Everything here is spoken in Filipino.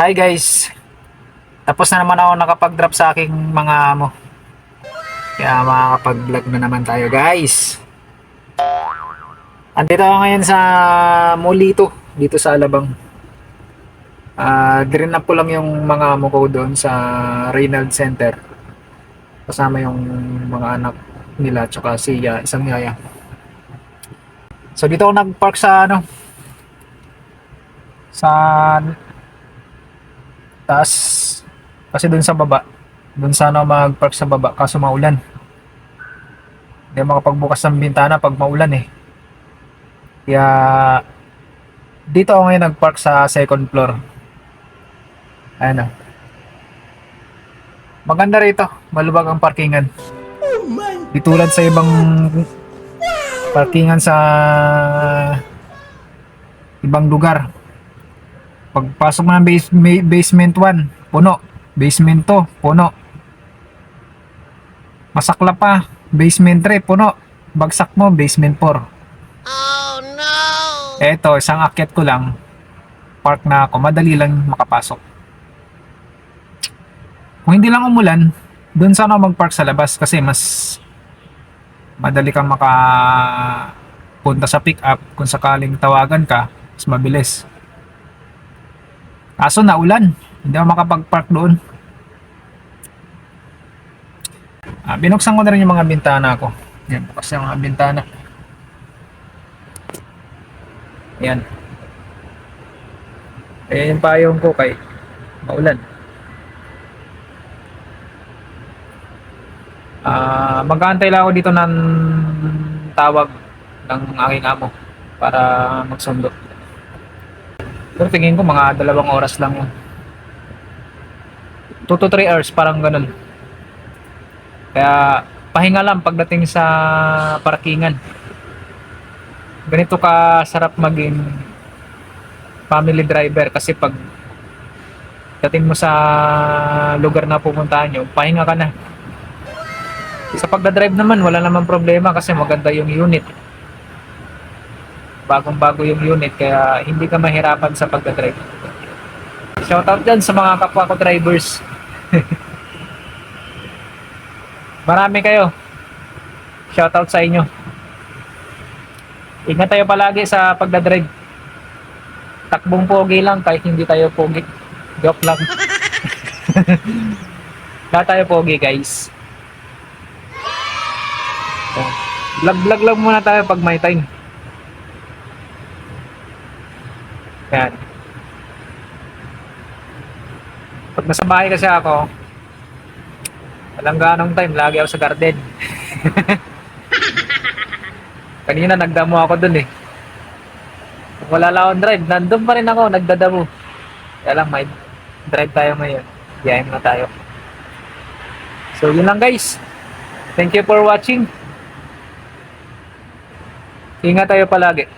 Hi guys! Tapos na naman ako nakapag-drop sa aking mga amo. Kaya makakapag-vlog na naman tayo guys. Andito ako ngayon sa Molito, dito sa Alabang. Uh, up ko lang yung mga amo ko doon sa Reynald Center. Kasama yung mga anak nila tsaka si uh, isang yaya. So dito ako nag-park sa ano sa taas. Kasi dun sa baba. Dun sana mag-park sa baba kaso maulan. Hindi makapagbukas ng bintana pag maulan eh. Kaya dito ako ngayon nag-park sa second floor. Ayan o. Maganda rito. Malubag ang parkingan. Di tulad sa ibang parkingan sa ibang lugar pagpasok mo ng base, basement 1 puno. Basement 2 puno. Masakla pa. Basement 3 puno. Bagsak mo basement 4 Oh no! eto isang akyat ko lang. Park na ako. Madali lang makapasok. Kung hindi lang umulan doon sana ako mag-park sa labas kasi mas madali kang maka punta sa pick up. Kung sakaling tawagan ka mas mabilis kaso naulan. Hindi ako makapag-park doon. Ah, binuksan ko na rin yung mga bintana ko. Yan bukas yung mga bintana. Yan. Ayan yung payong ko kay maulan. Ah, mag-aantay lang ako dito ng tawag ng aking amo para magsundo. Pero tingin ko mga dalawang oras lang yun. 2 to 3 hours, parang ganun. Kaya pahinga lang pagdating sa parkingan. Ganito ka sarap maging family driver kasi pag dating mo sa lugar na pupuntahan nyo, pahinga ka na. Sa pagdadrive naman, wala naman problema kasi maganda yung unit. Bagong-bago yung unit kaya hindi ka mahirapan sa pagdadrive. Shoutout dyan sa mga kapwa ko drivers. Marami kayo. Shoutout sa inyo. Ingat tayo palagi sa pagdadrive. Takbong pogi lang kahit hindi tayo pogi. Joke lang. Lahat tayo pogi guys. Vlog-vlog lang muna tayo pag may time. Yan. Pag nasa bahay kasi ako, walang ganong time, lagi ako sa garden. Kanina nagdamo ako dun eh. Kung wala lang akong drive, nandun pa rin ako, nagdadamo. Kaya lang, may drive tayo ngayon. Biyahin na tayo. So, yun lang guys. Thank you for watching. Ingat tayo palagi.